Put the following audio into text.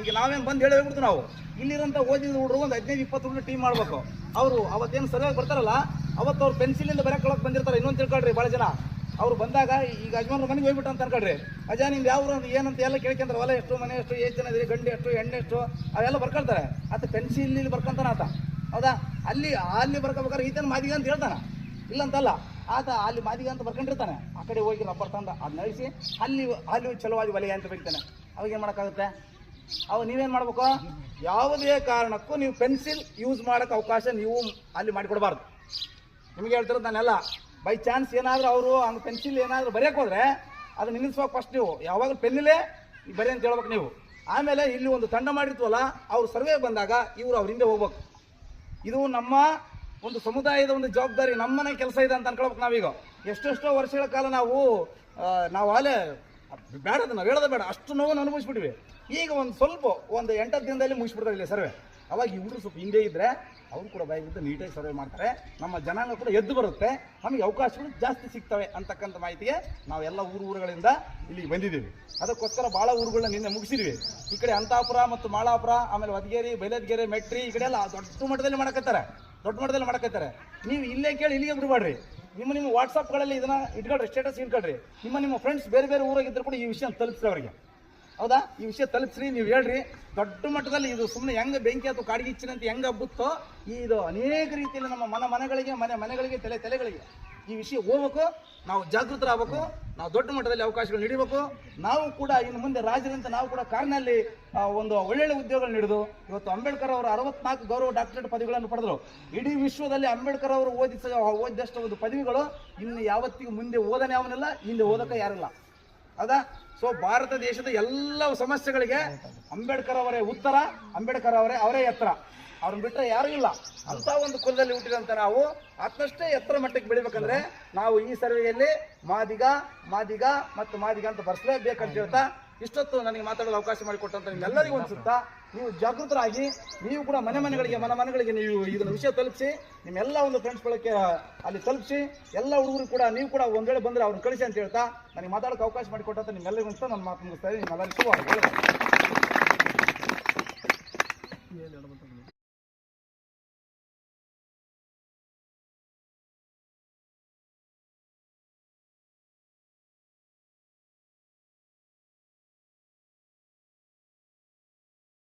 ಈಗ ನಾವೇನು ಬಂದು ಹೇಳಿ ಹೋಗ್ಬಿಡ್ತೀವಿ ನಾವು. ಇಲ್ಲಿರೋಂಥ ಓದಿದ ಹುಡುಗರು ಒಂದು ಹದಿನೈದು, ಇಪ್ಪತ್ತು ಹುಡುಗರು ಟೀಮ್ ಮಾಡಬೇಕು. ಅವರು ಅವತ್ತೇನು ಸರಿಯಾಗಿ ಬರ್ತಾರಲ್ಲ, ಅವತ್ತು ಅವ್ರು ಪೆನ್ಸಿಲಿಂದ ಬರೆಕೊಳ್ಳೋಕೆ ಬಂದಿರ್ತಾರೆ. ಇನ್ನೊಂದು ತಿಳ್ಕೊಳ್ರಿ ಭಾಳ ಜನ. ಅವ್ರು ಬಂದಾಗ ಈಗ ಯಜಮಾನ್ರ ಮನೆಗೆ ಹೋಗ್ಬಿಟ್ಟು ಅಂತ ಅನ್ಕೊಳ್ರಿ. ಅಜ್ಜ, ನಿಮ್ದು ಯಾವ ಏನಂತ ಎಲ್ಲ ಕೇಳ್ಕೊಂತಾರೆ ಹೊಲ ಎಷ್ಟು, ಮನೆ ಎಷ್ಟು ಏಜ್ ಜನ ಇದ್ರಿ? ಗಂಡು ಎಷ್ಟು ಎಣ್ಣೆ ಎಷ್ಟು? ಅವೆಲ್ಲ ಬರ್ಕೊಳ್ತಾರೆ. ಆತ ಪೆನ್ಸಿಲ್ ಬರ್ಕೊಂತಾನ ಆತ. ಹೌದಾ? ಅಲ್ಲಿ ಅಲ್ಲಿ ಬರ್ಕೋಬೇಕಾದ್ರೆ ಈತನ ಮಾದಿಗೆ ಅಂತ ಹೇಳ್ತಾನೆ. ಇಲ್ಲ ಅಂತಲ್ಲ ಆತ ಅಲ್ಲಿ ಮಾದಿಗೆ ಅಂತ ಬರ್ಕೊಂಡಿರ್ತಾನೆ. ಆ ಕಡೆ ಹೋಗಿ ರಬ್ಬರ್ ತಂದ. ಅದನ್ನ ಅಳಿಸಿ, ಅಲ್ಲಿ ಅಲ್ಲಿ ಚಲೋವಾಗಿ ಒಲೆಗೆ ಅಂತ ಬಿಡ್ತಾನೆ ಅವಾಗ ಏನು ಮಾಡೋಕ್ಕಾಗುತ್ತೆ? ಅವಾಗ ನೀವೇನು ಮಾಡ್ಬೇಕು? ಯಾವುದೇ ಕಾರಣಕ್ಕೂ ನೀವು ಪೆನ್ಸಿಲ್ ಯೂಸ್ ಮಾಡೋಕ್ಕೆ ಅವಕಾಶ ನೀವು ಅಲ್ಲಿ ಮಾಡಿಕೊಡ್ಬಾರ್ದು. ನಿಮಗೆ ಹೇಳ್ತಿರೋದು ನಾನೆಲ್ಲ ಬೈ ಚಾನ್ಸ್ ಏನಾದರೂ ಅವರು ಹಂಗೆ ಪೆನ್ಸಿಲ್ ಏನಾದರೂ ಬರೆಯಕ್ಕೆ ಹೋದ್ರೆ ಅದು ನಿಲ್ಲಿಸ್ಬೇಕು ಫಸ್ಟ್ ನೀವು. ಯಾವಾಗಲೂ ಪೆನ್ನಿಲೇ ಬರೀ ಅಂತ ಹೇಳ್ಬೇಕು ನೀವು. ಆಮೇಲೆ ಇಲ್ಲಿ ಒಂದು ತಂಡ ಮಾಡಿರ್ತೀವಲ್ಲ, ಅವ್ರು ಸರ್ವೆ ಬಂದಾಗ ಇವರು ಅವ್ರ ಹಿಂದೆ ಹೋಗ್ಬೇಕು. ಇದು ನಮ್ಮ ಒಂದು ಸಮುದಾಯದ ಒಂದು ಜವಾಬ್ದಾರಿ, ನಮ್ಮನೆ ಕೆಲಸ ಇದೆ ಅಂತ ಅನ್ಕೊಳ್ಬೇಕು ನಾವೀಗ. ಎಷ್ಟೆಷ್ಟೋ ವರ್ಷಗಳ ಕಾಲ ನಾವು ನಾವು ಅಲ್ಲೇ ಬೇಡದ ನಾವು ಹೇಳೋದು ಬೇಡ. ಅಷ್ಟು ನೋವನ್ನು ಅನುಭವಿಸ್ಬಿಟ್ವಿ. ಈಗ ಒಂದು ಸ್ವಲ್ಪ, ಒಂದು ಎಂಟತ್ತು ದಿನದಲ್ಲಿ ಮುಗಿಸ್ಬಿಡ್ತಾರೆ ಇಲ್ಲಿ ಸರ್ವೆ. ಅವಾಗ ಇವರು ಸ್ವಲ್ಪ ಹಿಂದೆ ಇದ್ದರೆ ಅವರು ಕೂಡ ಬಾಯಿಗಿದ್ದು ನೀಟಾಗಿ ಸರ್ವೆ ಮಾಡ್ತಾರೆ. ನಮ್ಮ ಜನಾಂಗ ಕೂಡ ಎದ್ದು ಬರುತ್ತೆ. ನಮಗೆ ಅವಕಾಶಗಳು ಜಾಸ್ತಿ ಸಿಗ್ತವೆ ಅಂತಕ್ಕಂಥ ಮಾಹಿತಿಗೆ ನಾವೆಲ್ಲ ಊರು ಊರುಗಳಿಂದ ಇಲ್ಲಿ ಬಂದಿದ್ದೀವಿ. ಅದಕ್ಕೋಸ್ಕರ ಭಾಳ ಊರುಗಳನ್ನ ನಿನ್ನೆ ಮುಗಿಸಿದ್ವಿ. ಈ ಕಡೆ ಅಂತಾಪುರ ಮತ್ತು ಮಾಳಾಪುರ ಆಮೇಲೆ ವದಗೇರಿ, ಬೈಲದ್ಗೆರೆ, ಮೆಟ್ರಿ ಈ ಕಡೆ ಎಲ್ಲ ದೊಡ್ಡ ಮಟ್ಟದಲ್ಲಿ ಮಾಡಕತ್ತಾರೆ. ದೊಡ್ಡ ಮಟ್ಟದಲ್ಲಿ ಮಾಡಕತ್ತಾರೆ. ನೀವು ಇಲ್ಲೇ ಕೇಳಿ ಇಲ್ಲಿಗೆ ಬಿಡಬೇಡ್ರಿ. ನಿಮ್ಮ ನಿಮ್ಮ ವಾಟ್ಸಪ್ಗಳಲ್ಲಿ ಇದನ್ನ ಇಟ್ಕೊಳ್ರಿ ಸ್ಟೇಟಸ್ ಇಟ್ಕೊಳ್ರಿ. ನಿಮ್ಮ ನಿಮ್ಮ ಫ್ರೆಂಡ್ಸ್ ಬೇರೆ ಬೇರೆ ಊರಾಗಿದ್ದರೂ ಕೂಡ ಈ ವಿಷಯ ತಲುಪಿಸ್ರಿ ಅವರಿಗೆ. ಹೌದಾ? ಈ ವಿಷಯ ತಲುಪಿಸ್ರಿ, ನೀವು ಹೇಳ್ರಿ. ದೊಡ್ಡ ಮಟ್ಟದಲ್ಲಿ ಇದು ಸುಮ್ಮನೆ ಹೆಂಗೆ ಬೆಂಕಿ ಅಥವಾ ಕಾಡಿಗೆ ಇಚ್ಚಿನಂತೆ ಹೆಂಗೆ ಹಬ್ಬುತ್ತೋ, ಇದು ಅನೇಕ ರೀತಿಯಲ್ಲಿ ನಮ್ಮ ಮನ ಮನೆಗಳಿಗೆ, ಮನೆ ಮನೆಗಳಿಗೆ, ತಲೆ ತಲೆಗಳಿಗೆ. ಈ ವಿಷಯ ಹೋಗ್ಬೇಕು, ನಾವು ಜಾಗೃತರಾಗಬೇಕು, ನಾವು ದೊಡ್ಡ ಮಟ್ಟದಲ್ಲಿ ಅವಕಾಶಗಳು ನೀಡಬೇಕು. ನಾವು ಕೂಡ ಇನ್ನು ಮುಂದೆ ರಾಜರಂತೆ ನಾವು ಕೂಡ ಕಾರಿನಲ್ಲಿ ಒಂದು ಒಳ್ಳೊಳ್ಳೆ ಉದ್ಯೋಗಗಳು ನೀಡಿದು ಇವತ್ತು ಅಂಬೇಡ್ಕರ್ ಅವರು ಅರವತ್ನಾಲ್ಕು ಗೌರವ ಡಾಕ್ಟರೇಟ್ ಪದವಿಗಳನ್ನು ಪಡೆದರು. ಇಡೀ ವಿಶ್ವದಲ್ಲಿ ಅಂಬೇಡ್ಕರ್ ಅವರು ಓದಿಸ ಓದಿದಷ್ಟು ಒಂದು ಪದವಿಗಳು ಇನ್ನು ಯಾವತ್ತಿಗೂ ಮುಂದೆ ಓದನೆ ಅವನಿಲ್ಲ, ಹಿಂದೆ ಓದಕ್ಕೆ ಯಾರಿಲ್ಲ ಹೌದಾ ಸೊ ಭಾರತ ದೇಶದ ಎಲ್ಲ ಸಮಸ್ಯೆಗಳಿಗೆ ಅಂಬೇಡ್ಕರ್ ಅವರೇ ಉತ್ತರ, ಅಂಬೇಡ್ಕರ್ ಅವರೇ ಅವರೇ ಎತ್ತರ. ಅವ್ರನ್ನ ಬಿಟ್ಟರೆ ಯಾರೂ ಇಲ್ಲ. ಅಂತ ಒಂದು ಕುಲದಲ್ಲಿ ಹುಟ್ಟಿದಂತ ನಾವು ಅಷ್ಟಷ್ಟೇ ಎತ್ತರ ಮಟ್ಟಕ್ಕೆ ಬೆಳಿಬೇಕಂದ್ರೆ ನಾವು ಈ ಸರ್ವೆಯಲ್ಲಿ ಮಾದಿಗ ಮಾದಿಗ ಮತ್ತು ಮಾದಿಗ ಅಂತ ಬರ್ಸಲೇಬೇಕಂತ ಹೇಳ್ತಾ ಇಷ್ಟೊತ್ತು ನನಗೆ ಮಾತಾಡಲು ಅವಕಾಶ ಮಾಡಿಕೊಟ್ಟಂತ ನಿಮ್ಮೆಲ್ಲರಿಗೂ ಅನ್ಸುತ್ತಾ ನೀವು ಜಾಗೃತರಾಗಿ ನೀವು ಕೂಡ ಮನೆ ಮನೆಗಳಿಗೆ ಮನೆ ಮನೆಗಳಿಗೆ ನೀವು ಇದನ್ನ ವಿಷಯ ತಲುಪಿಸಿ ನಿಮ್ಮೆಲ್ಲ ಒಂದು ಫ್ರೆಂಡ್ಸ್ಗಳಿಗೆ ಅಲ್ಲಿ ತಲುಪಿಸಿ ಎಲ್ಲ ಹುಡುಗರು ಕೂಡ ನೀವು ಕೂಡ ಒಂದ್ ವೇಳೆ ಬಂದ್ರೆ ಅವ್ರನ್ನ ಕಳಿಸಿ ಅಂತ ಹೇಳ್ತಾ ನನಗೆ ಮಾತಾಡೋಕೆ ಅವಕಾಶ ಮಾಡಿಕೊಟ್ಟಂತ ನಿಮ್ಮೆಲ್ಲರಿಗೂ ಅನಿಸ್ತಾ ನನ್ನ ಮಾತು ಮುಗಿಸ್ತಾ ಇದ್ದೀನಿ. ನಿಮ್ಮೆಲ್ಲರಿಗೂ